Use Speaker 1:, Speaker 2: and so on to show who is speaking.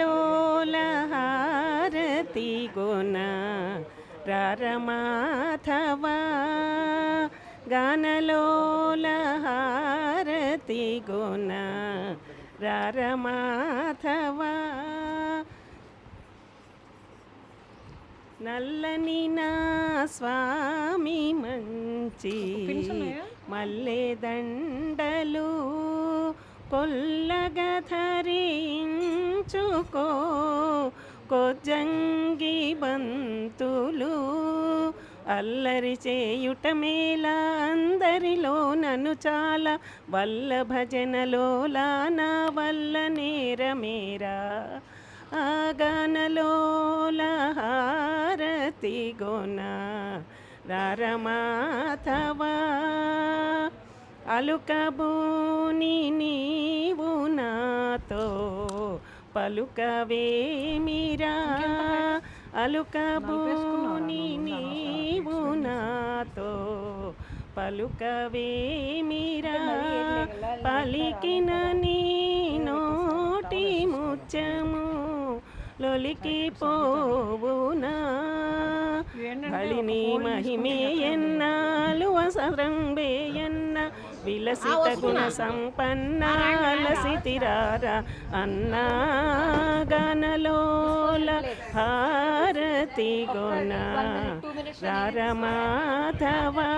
Speaker 1: గానలోల హారతి గుణ రరమాధవా. గానలోల హారతి గుణ రరమాధవా. నల్లని నా స్వామి మంచి మల్లె దండలు కొల్లగా ధరించుకో కొజ్జంగి బంతులు అల్లరి చేయుట మేళ అందరిలో నన్ను చాలా వల్ల భజనలోలా నా వల్ల నేరమేరా ఆగనలోల హారతి గోన రరమాధవా. అలుకబూని పలుకవేమిరా? అలుకబూని నీవు నాతో పలుకవేమిరా? పలికిన నీ నోటి ముచ్చము లొలికి పోవునా? బలిని మహిమే ఎన్నాలు అసరంబేయన్న విలసిత గుణ సంపన్న లసితిరార అన్నా గనలోల హారతి గుణ రారమాధవా